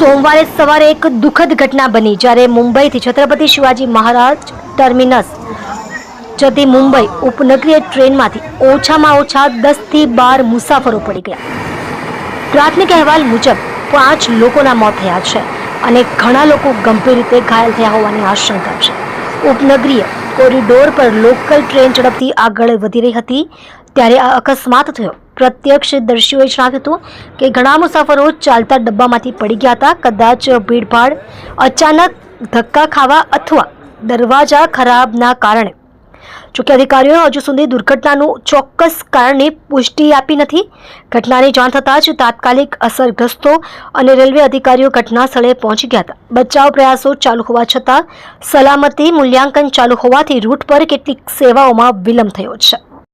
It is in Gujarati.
સોમવારે સવારે એક દુઃખદ ઘટના બની જ્યારે મુંબઈથી છત્રપતિ શિવાજી મહારાજ ટર્મિનસ જતી મુંબઈ ઉપનગરીય ટ્રેનમાંથી ઓછામાં ઓછા દસથી બાર મુસાફરો પડી ગયા. પ્રાથમિક અહેવાલ મુજબ પાંચ લોકોના મોત થયા છે અને ઘણા લોકો ગંભીર રીતે ઘાયલ થયા હોવાની આશંકા છે. ઉપનગરીય કોરિડોર પર લોકલ ટ્રેન ઝડપથી આગળ વધી રહી હતી ત્યારે આ અકસ્માત થયો. પ્રત્યક્ષદર્શીઓએ જણાવ્યું હતું કે ઘણા મુસાફરો ચાલતા ડબ્બામાંથી પડી ગયા હતા. કદાચ ભીડભાડ, અચાનક ધક્કા ખાવા અથવા દરવાજા ખરાબના કારણે. જોકે અધિકારીઓએ હજુ સુધી દુર્ઘટનાનું ચોક્કસ કારણની પુષ્ટિ આપી નથી. ઘટનાની જાણ થતાં જ તાત્કાલિક અસરગ્રસ્તો અને રેલવે અધિકારીઓ ઘટના સ્થળે પહોંચી ગયા હતા. બચાવ પ્રયાસો ચાલુ હોવા છતાં સલામતી મૂલ્યાંકન ચાલુ હોવાથી રૂટ પર કેટલીક સેવાઓમાં વિલંબ થયો છે.